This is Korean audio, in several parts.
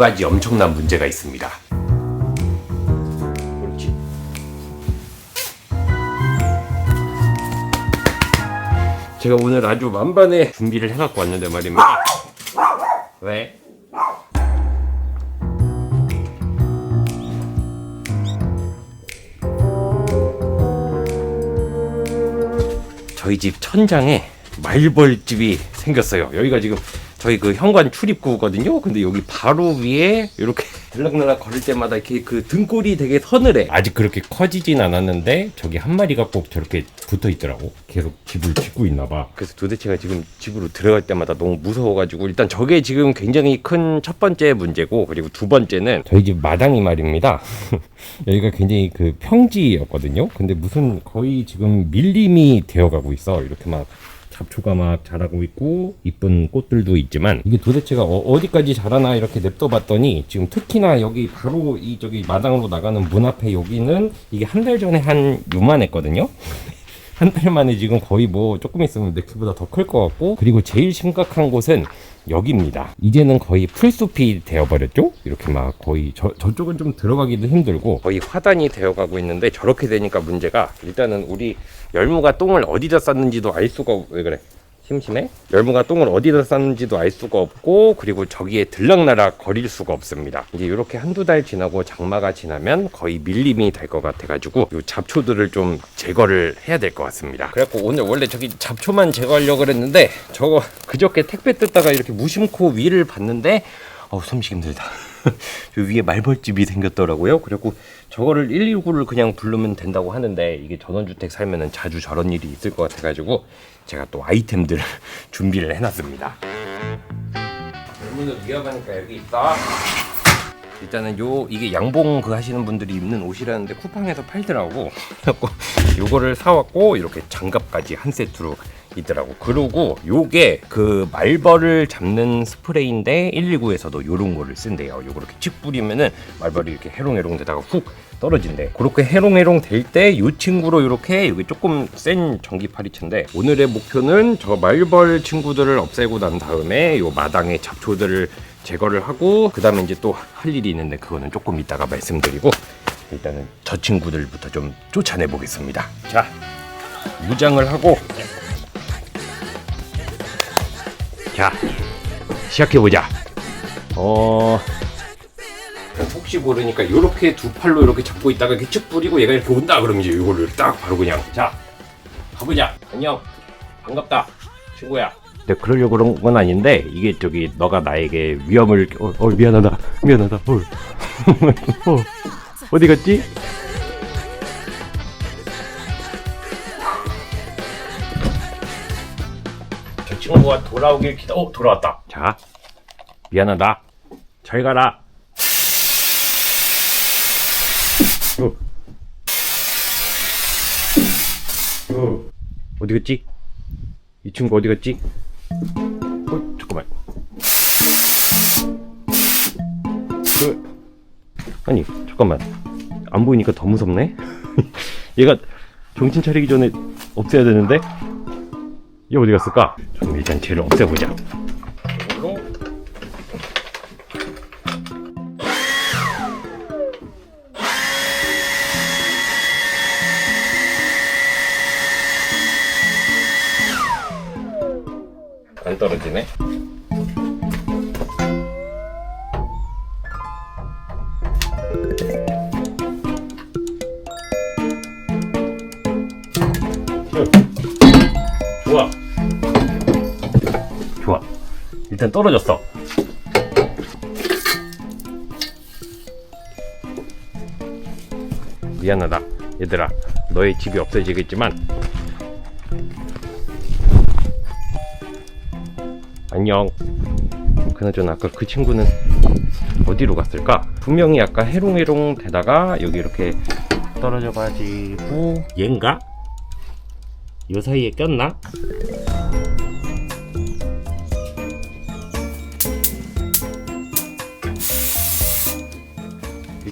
가지 엄청난 문제가 있습니다. 그렇지. 제가 오늘 아주 만반의 준비를 해갖고 왔는데 말입니다. 왜? 저희 집 천장에 말벌집이 생겼어요. 여기가 지금 저희 그 현관 출입구거든요. 근데 여기 바로 위에 이렇게 들락날락 거릴 때마다 이렇게 그 등골이 되게 서늘해. 아직 그렇게 커지진 않았는데 저기 한 마리가 꼭 저렇게 붙어 있더라고. 계속 집을 짓고 있나 봐. 그래서 도대체가 지금 집으로 들어갈 때마다 너무 무서워가지고 일단 저게 지금 굉장히 큰 첫 번째 문제고 그리고 두 번째는 저희 집 마당이 말입니다. 여기가 굉장히 그 평지였거든요. 근데 무슨 거의 지금 밀림이 되어가고 있어. 이렇게 막 잡초가 막 자라고 있고 이쁜 꽃들도 있지만 이게 도대체가 어, 디까지 자라나 이렇게 냅둬 봤더니 지금 특히나 여기 바로 이 저기 마당으로 나가는 문 앞에 여기는 이게 한 달 전에 한 요만했거든요. 한 달 만에 지금 거의 뭐 조금 있으면 내 키보다 더 클 것 같고 그리고 제일 심각한 곳은 여기입니다. 이제는 거의 풀숲이 되어버렸죠? 이렇게 막 거의 저, 저쪽은 좀 들어가기도 힘들고 거의 화단이 되어가고 있는데 저렇게 되니까 문제가 일단은 우리 열무가 똥을 어디다 쌌는지도 알 수가 없... 왜 그래? 심심해? 열무가 똥을 어디다 쌌는지도 알 수가 없고 그리고 저기에 들락날락 거릴 수가 없습니다. 이제 이렇게 한두 달 지나고 장마가 지나면 거의 밀림이 될 것 같아가지고 요 잡초들을 좀 제거를 해야 될 것 같습니다. 그래갖고 오늘 원래 저기 잡초만 제거하려고 그랬는데 저거 그저께 택배 뜯다가 이렇게 무심코 위를 봤는데 어우 숨쉬기 힘들다. 저 위에 말벌집이 생겼더라고요. 그래갖고 저거를 119를 그냥 부르면 된다고 하는데 이게 전원주택 살면은 자주 저런 일이 있을 것 같아가지고 제가 또 아이템들을 준비를 해놨습니다. 열무는 위험하니까 여기 있다. 일단은 요 이게 양봉 그 하시는 분들이 입는 옷이라는데 쿠팡에서 팔더라고. 그래갖고 요거를 사왔고 이렇게 장갑까지 한 세트로 있더라고. 그리고 요게 그 말벌을 잡는 스프레이인데 119에서도 요런 거를 쓴대요. 요거 이렇게 칙 뿌리면은 말벌이 이렇게 해롱해롱 되다가 훅 떨어진대. 그렇게 해롱해롱 될 때 요 친구로 이렇게 여기 조금 센 전기 파리채인데 오늘의 목표는 저 말벌 친구들을 없애고 난 다음에 요 마당에 잡초들을 제거를 하고 그 다음에 이제 또 할 일이 있는데 그거는 조금 이따가 말씀드리고 일단은 저 친구들부터 좀 쫓아내 보겠습니다. 자 무장을 하고 자 시작해보자. 어 혹시 모르니까 이렇게 두 팔로 이렇게 잡고 있다가 이렇게 쭉 뿌리고 얘가 이렇게 온다 그러면 이제 이거를 딱 바로 그냥 자 가보자 안녕 반갑다 친구야 근데 그러려고 그런 건 아닌데 이게 저기 너가 나에게 위험을 어, 어 미안하다 미안하다 어. 어. 어디 갔지? 친구가 돌아오길 기다 어 돌아왔다 자 미안하다 잘 가라 어. 어. 어디 갔지? 이 친구 어디 갔지? 어, 잠깐만. 그, 아니, 잠깐만. 안 보이니까 더 무섭네? 얘가 정신 차리기 전에 없애야 되는데? 얘 어디 갔을까? 일단 쟤를 없애보자. 안 떨어지네. 일단 떨어졌어. 미안하다. 얘들아, 너의 집이 없어지겠지만 안녕. 그나저나 아까 그 친구는 어디로 갔을까? 분명히 아까 해롱해롱 되다가 여기 이렇게 떨어져 가지고 얘인가? 요 사이에 꼈나?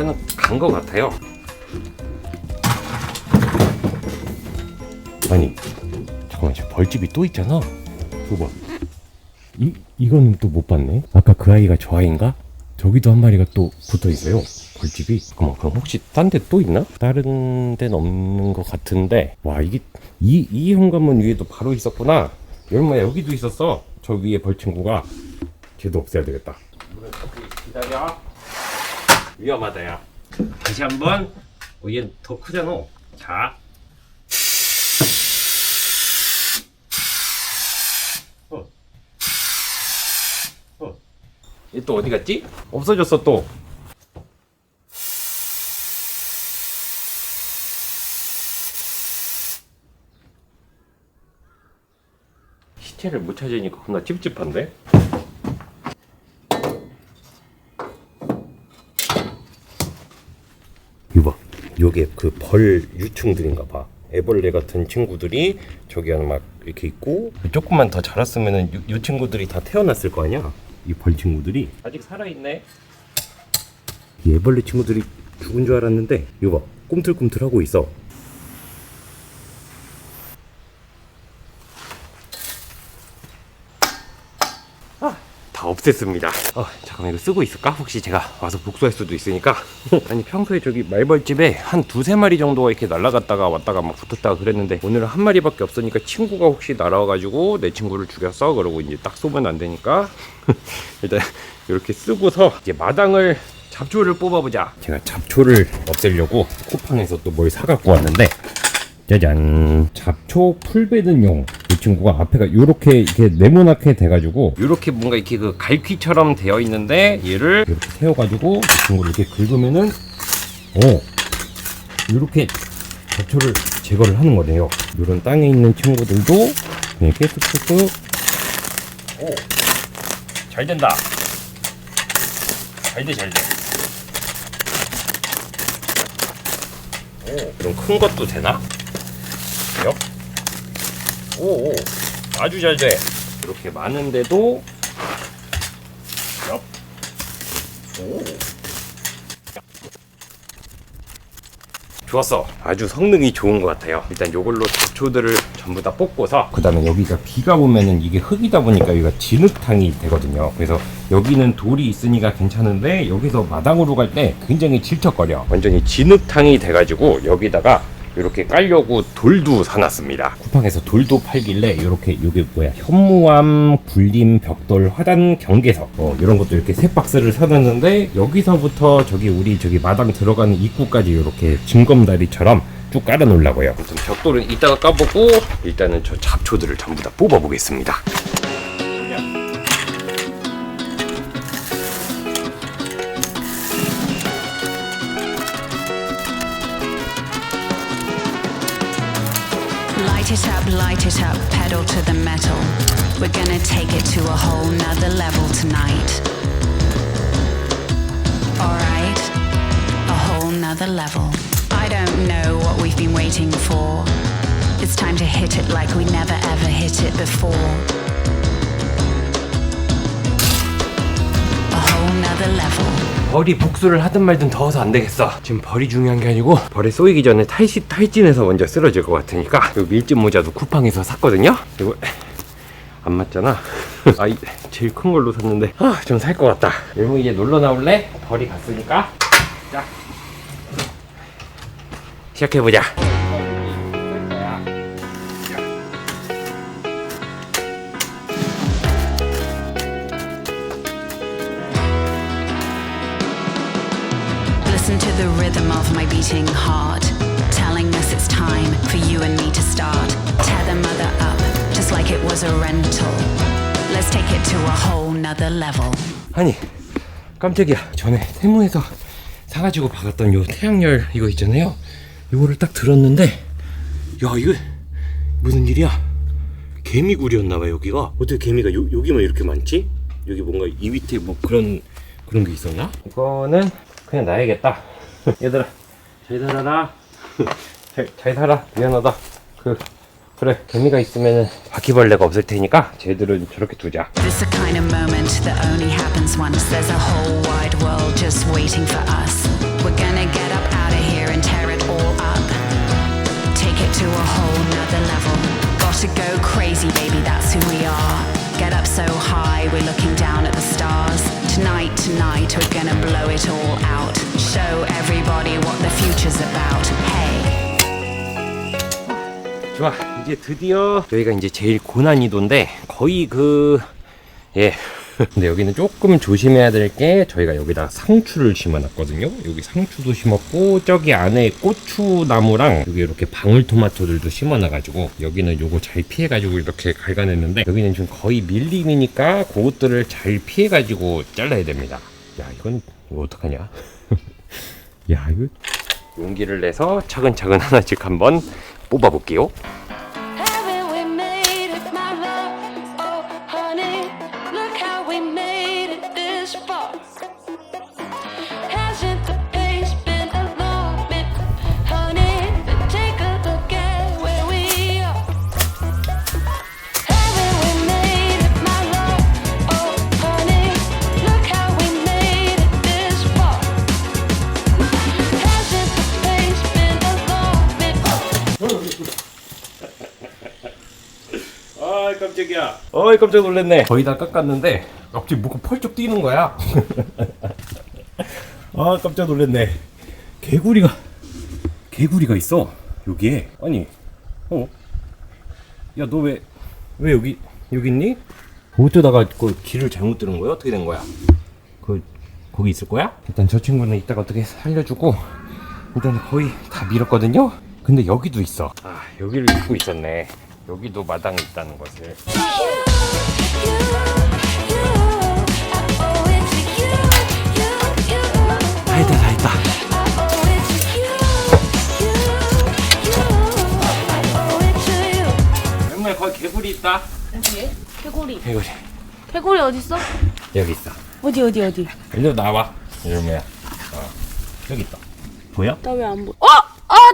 일단은 간것 같아요. 아니, 잠깐만, 저 벌집이 또 있잖아. 두 번. 이, 이거는 또 못 봤네. 아까 그 아이가 저 아이인가? 저기도 한 마리가 또 붙어 있어요. 벌집이. 잠깐만, 그럼 혹시 딴 데 또 있나? 다른 데는 없는 것 같은데. 와, 이게, 이, 이 현관문 위에도 바로 있었구나. 얼마야, 여기도 있었어. 저 위에 벌친구가. 쟤도 없애야 되겠다. 기다려. 위험하다, 야. 다시 한 번. 어, 얘더 크잖아. 자. 어. 어. 얘 또 어디 갔지? 없어졌어 또. 시체를 못 찾으니까 겁나 찝찝한데? 이봐, 요게 그 벌 유충들인가 봐. 애벌레 같은 친구들이 저기 하나 막 이렇게 있고 조금만 더 자랐으면은 요, 요 친구들이 다 태어났을 거 아니야? 이 벌 친구들이 아직 살아 있네. 이 애벌레 친구들이 죽은 줄 알았는데 이거 봐, 꿈틀꿈틀하고 있어. 다 없앴습니다. 어, 잠깐만 이거 쓰고 있을까? 혹시 제가 와서 복수할 수도 있으니까. 아니 평소에 저기 말벌집에 한 두세 마리 정도가 이렇게 날아갔다가 왔다가 막 붙었다가 그랬는데 오늘은 한 마리밖에 없으니까 친구가 혹시 날아와가지고 내 친구를 죽였어? 그러고 이제 딱 쏘면 안 되니까 일단 이렇게 쓰고서 이제 마당을 잡초를 뽑아보자. 제가 잡초를 없애려고 쿠팡에서 또 뭘 사갖고 왔는데 짜잔. 잡초 풀베든용. 이 친구가 앞에가 요렇게 이렇게 네모나게 돼가지고 요렇게 뭔가 이렇게 그 갈퀴처럼 되어 있는데 얘를 이렇게 세워가지고 이 친구를 이렇게 긁으면은 오 요렇게 잡초를 제거를 하는 거네요. 요런 땅에 있는 친구들도 이렇게 쓱쓱쓱 오잘 된다. 잘돼 잘돼. 오 그럼 큰 것도 되나? 돼요? 오, 오 아주 잘 돼. 이렇게 많은데도 옆. 오. 좋았어. 아주 성능이 좋은 것 같아요. 일단 요걸로 잡초들을 전부 다 뽑고서 그 다음에 여기가 비가 오면은 이게 흙이다 보니까 여기가 진흙탕이 되거든요. 그래서 여기는 돌이 있으니까 괜찮은데 여기서 마당으로 갈 때 굉장히 질척거려. 완전히 진흙탕이 돼가지고 여기다가 이렇게 깔려고 돌도 사놨습니다. 쿠팡에서 돌도 팔길래 이렇게 이게 뭐야 현무암 굴림 벽돌 화단 경계석 어, 이런 것도 이렇게 세 박스를 사놨는데 여기서부터 저기 우리 저기 마당 들어가는 입구까지 이렇게 징검다리처럼 쭉 깔아 놓으려고요. 아무튼 벽돌은 이따가 까보고 일단은 저 잡초들을 전부 다 뽑아 보겠습니다. Light it up, light it up, pedal to the metal. We're gonna take it to a whole nother level tonight. Alright, a whole nother level. I don't know what we've been waiting for. It's time to hit it like we never ever hit it before. 벌이 복수를 하든 말든 더워서 안 되겠어. 지금 벌이 중요한 게 아니고 벌에 쏘이기 전에 탈시 탈진해서 먼저 쓰러질 것 같으니까 이 밀짚 모자도 쿠팡에서 샀거든요. 이거 안 맞잖아. 아, 이 제일 큰 걸로 샀는데 아, 좀 살 것 같다. 일모 이제 놀러 나올래? 벌이 갔으니까. 자, 시작해 보자. Beating heart, telling us it's time for you and me to start. Tear the mother up, just like it was a rental. Let's take it to a whole nother level. 아니 깜짝이야 전에 세무에서 사가지고 박았던 요 태양열 이거 있잖아요 이거를 딱 들었는데 야 이거 무슨 일이야 개미굴이었나봐 여기가 어떻게 개미가 요, 여기만 이렇게 많지? 여기 뭔가 이 밑에 뭐 그런 그런 게 있었나? 이거는 그냥 놔야겠다 얘들아 잘 살아라 잘, 잘 살아 미안하다 그 그래 개미가 있으면은 바퀴벌레가 없을 테니까 쟤들은 저렇게 두자 This a kind of moment that only happens once. There's a whole wide world just waiting for us. We're gonna get up out of here and tear it all up. Take it to a whole nother level. Gotta go crazy, baby, that's who we are. Get up so high, we're looking down at the stars. Tonight, tonight, we're gonna blow it all out. 좋아 이제 드디어 여기가 이제 제일 고난이도인데 거의 그 예. 근데 여기는 조금 조심해야 될 게 저희가 여기다 상추를 심어놨거든요. 여기 상추도 심었고 저기 안에 고추나무랑 여기 이렇게 방울토마토들도 심어놔가지고 여기는 요거 잘 피해가지고 이렇게 갈가냈는데 여기는 지금 거의 밀림이니까 그것들을 잘 피해가지고 잘라야 됩니다. 야 이건 이거 어떡하냐? 야 이거 용기를 내서 차근차근 하나씩 한번 뽑아볼게요. 깜짝이야. 어이 깜짝 놀랐네. 거의 다 깎았는데 갑자기 뭐가 펄쩍 뛰는 거야. 아 깜짝 놀랐네. 개구리가 개구리가 있어 여기에. 아니 어? 야 너 왜 왜 여기 여기 있니? 어쩌다가 그 길을 잘못 들은 거야? 어떻게 된 거야? 그 거기 있을 거야? 일단 저 친구는 이따가 어떻게 살려주고 일단 거의 다 밀었거든요. 근데 여기도 있어. 아 여기를 입고 있었네. 여기도 마당이 있다는 것을. 다 했다 다 했다. 정말 거기 개구리 있다. 개구리. 개구리 개구리 어딨어? 여기 있어. 어디 어디 어디? 일로 나와. 이러면 어 여기 있다. 보여? 나 왜 안 보? 어?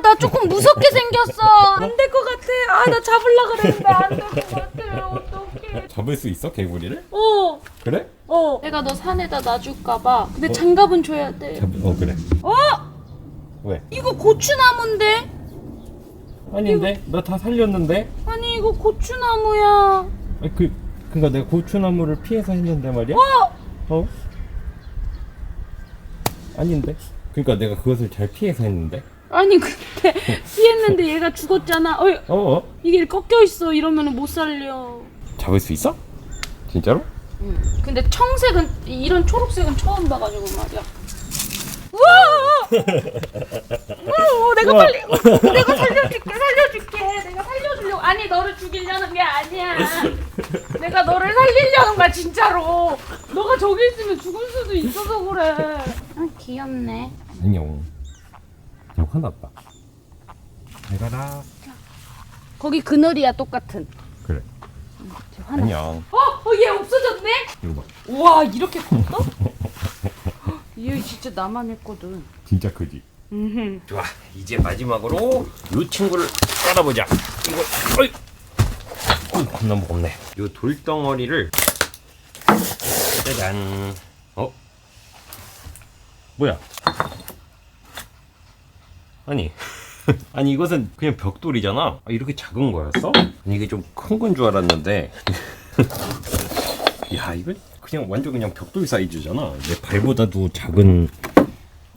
아나 조금 무섭게 생겼어. 안 될 것 같아. 아 나 잡으려 그랬는데 안 될 것 같아. 어떡해. 잡을 수 있어 개구리를? 어. 그래? 어. 내가 너 산에다 놔줄까봐. 근데 장갑은 줘야 돼. 잡. 어 그래. 어? 왜? 이거 고추나무인데? 아닌데 너다 살렸는데? 아니 이거 고추나무야. 아니 그 그러니까 내가 고추나무를 피해서 했는데 말이야? 어? 어? 아닌데? 그러니까 내가 그것을 잘 피해서 했는데? 아니 근데 피했는데 얘가 죽었잖아. 어? 어? 어? 이게 꺾여 있어. 이러면은 못 살려. 잡을 수 있어? 진짜로? 응. 근데 청색은 이런 초록색은 처음 봐가지고 말이야. 우와! 우와! 내가 우와. 빨리 내가 살려줄게 살려줄게 내가 살려주려고 아니 너를 죽이려는 게 아니야 내가 너를 살리려는 거야 진짜로 너가 저기 있으면 죽을 수도 있어서 그래 아 귀엽네 안녕. 야 화났다. 잘 가라. 거기 그늘이야 똑같은 그래. 화나 안녕. 어? 어, 얘 없어졌네? 이거 봐. 우와 이렇게 컸어? 얘 진짜 나만 했거든 진짜 크지? 음. 좋아. 이제 마지막으로 이 친구를 깔아보자. 이거 어이. 어, 겁나 무겁네. 이 돌덩어리를 짜잔. 어? 뭐야? 아니. 아니 이것은 그냥 벽돌이잖아. 아, 이렇게 작은 거였어? 아니 이게 좀 큰 건 줄 알았는데. 야 이거 그냥 완전 그냥 벽돌 사이즈잖아. 내 발보다도 작은.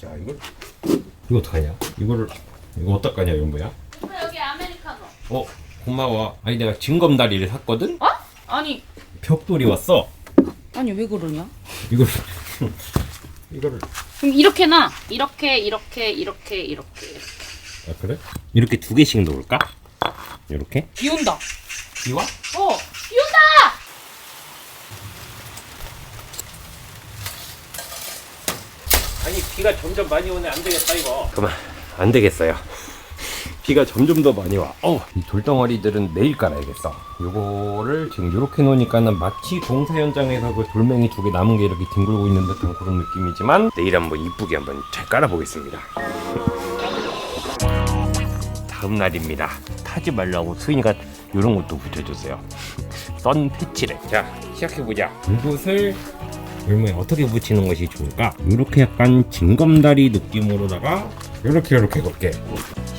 야 이거 이거 어떡하냐? 이거를 이거 어떡하냐 연보야? 여기 아메리카노 어 고마워. 아니 내가 징검다리를 샀거든. 어? 아니 벽돌이 왔어. 아니 왜 그러냐? 이거를 이거를 그럼 이렇게 나 이렇게 이렇게 이렇게 이렇게 아 그래? 이렇게 두 개씩 놓을까? 이렇게? 비 온다 비와? 어 비 온다 아니 비가 점점 많이 오네 안 되겠다 이거. 그만 안 되겠어요. 비가 점점 더 많이 와. 어, 이 돌덩어리들은 내일 깔아야겠어. 요거를 지금 이렇게 놓으니까는 마치 공사 현장에서 그 돌멩이 두 개 남은 게 이렇게 뒹굴고 있는 듯한 그런 느낌이지만 내일 한번 이쁘게 한번 잘 깔아보겠습니다. 다음 날입니다. 타지 말라고 수인이가 이런 것도 붙여줬어요. 썬 패치를. 자, 시작해보자. 이곳을 열무에 어떻게 붙이는 것이 좋을까? 이렇게 약간 징검다리 느낌으로다가 이렇게 이렇게 걷게.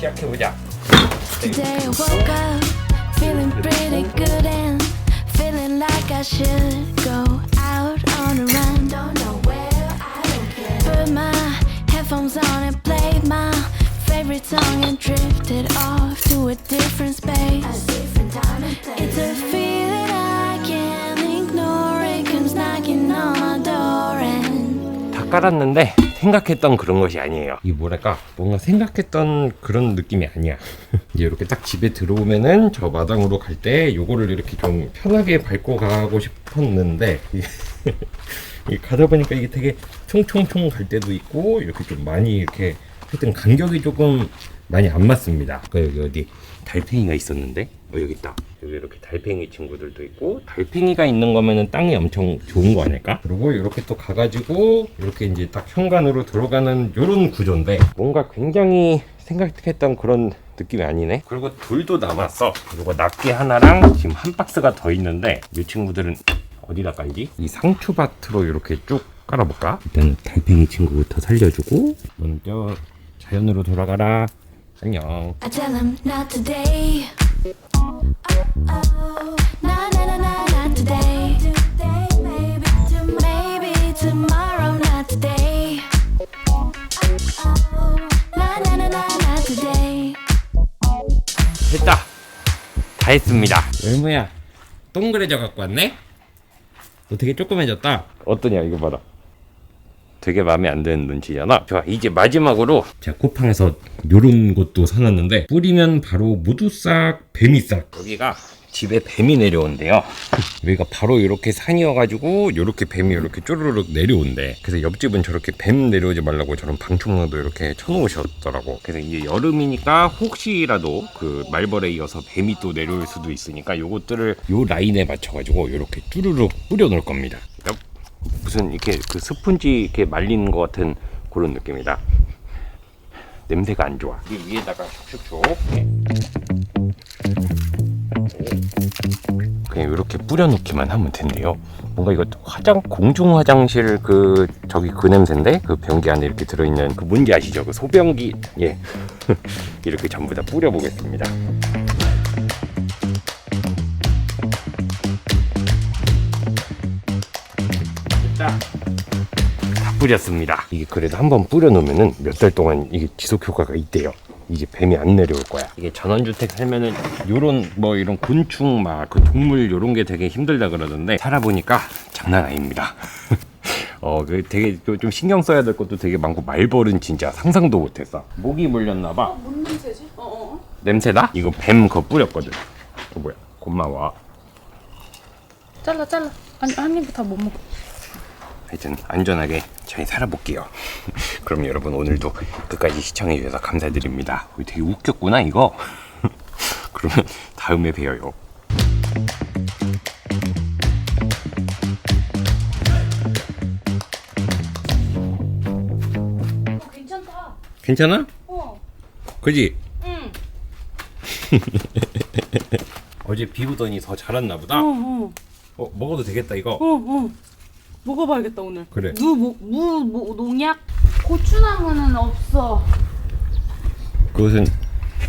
시작해보자. Today I woke up feeling pretty good and feeling like I should go out on a run. Don't know where, I don't care. Put my headphones on and played my favorite song and drifted off to a different space. A different time and place. It's a feeling I can't ignore. It comes knocking on my door and 다 깔았는데 생각했던 그런 것이 아니에요. 이 뭐랄까 뭔가 생각했던 그런 느낌이 아니야. 이제 이렇게 딱 집에 들어오면은 저 마당으로 갈 때 요거를 이렇게 좀 편하게 밟고 가고 싶었는데 가다 보니까 이게 되게 총총총 갈 때도 있고 이렇게 좀 많이 이렇게 하여튼 간격이 조금 많이 안 맞습니다. 그 여기 어디 달팽이가 있었는데 어 여기 있다. 여기 이렇게 달팽이 친구들도 있고 달팽이가 있는 거면은 땅이 엄청 좋은 거 아닐까? 그리고 이렇게 또 가가지고 이렇게 이제 딱 현관으로 들어가는 요런 구조인데 뭔가 굉장히 생각했던 그런 느낌이 아니네. 그리고 돌도 남았어. 그리고 낱개 하나랑 지금 한 박스가 더 있는데 이 친구들은 어디다 깔지? 이 상추밭으로 이렇게 쭉 깔아볼까? 일단 달팽이 친구부터 살려주고 너는 저 자연으로 돌아가라. 안녕. Oh. 됐다. 다 했습니다. 열무야, 동그래져 갖고 왔네? 너 되게 조그매졌다. 어떠냐, 이거 봐라. 되게 마음에 안 드는 눈치잖아. 좋아, 이제 마지막으로 제가 쿠팡에서 요런 것도 사놨는데 뿌리면 바로 무두싹, 뱀이 싹. 여기가 집에 뱀이 내려온대요. 여기가 바로 이렇게 산이어가지고 이렇게 뱀이 이렇게 쪼르륵 내려온대. 그래서 옆집은 저렇게 뱀 내려오지 말라고 저런 방충망도 이렇게 쳐놓으셨더라고. 그래서 이제 여름이니까 혹시라도 그 말벌에 이어서 뱀이 또 내려올 수도 있으니까 요것들을 요 라인에 맞춰가지고 이렇게 쭈르륵 뿌려놓을 겁니다. 무슨 이렇게 그 스펀지 이렇게 말리는 것 같은 그런 느낌이다. 냄새가 안 좋아. 이 위에다가 슉슉슉. 네. 그냥 이렇게 뿌려놓기만 하면 된대요. 뭔가 이거 화장 공중 화장실 그 저기 그 냄새인데 그 변기 안에 이렇게 들어있는 그 뭔지 아시죠? 그 소변기 예 이렇게 전부 다 뿌려보겠습니다. 뿌렸습니다. 이게 그래도 한번 뿌려놓으면은 몇 달 동안 이게 지속 효과가 있대요. 이제 뱀이 안 내려올 거야. 이게 전원주택 살면은 요런 뭐 이런 곤충 막 그 동물 요런 게 되게 힘들다 그러던데 살아보니까 장난 아닙니다. 어, 그 되게 그좀 신경 써야 될 것도 되게 많고 말벌은 진짜 상상도 못했어. 모기 물렸나 봐. 뭔 냄새지? 어, 어. 냄새나? 이거 뱀 거 뿌렸거든. 어, 뭐야? 고마워. 잘라, 잘라. 아니, 한다못 먹어. 하여튼 안전하게 잘 살아볼게요. 그럼 여러분 오늘도 끝까지 시청해 주셔서 감사드립니다. 어, 되게 웃겼구나 이거. 그러면 다음에 봬요. 어, 괜찮다. 괜찮아? 어, 그지? 응. 어제 비 오더니 더 자랐나 보다. 어, 어, 어, 먹어도 되겠다 이거. 어, 어. 먹어봐야겠다, 오늘. 그래. 무, 무, 무, 무 농약? 고추나무는 없어. 그것은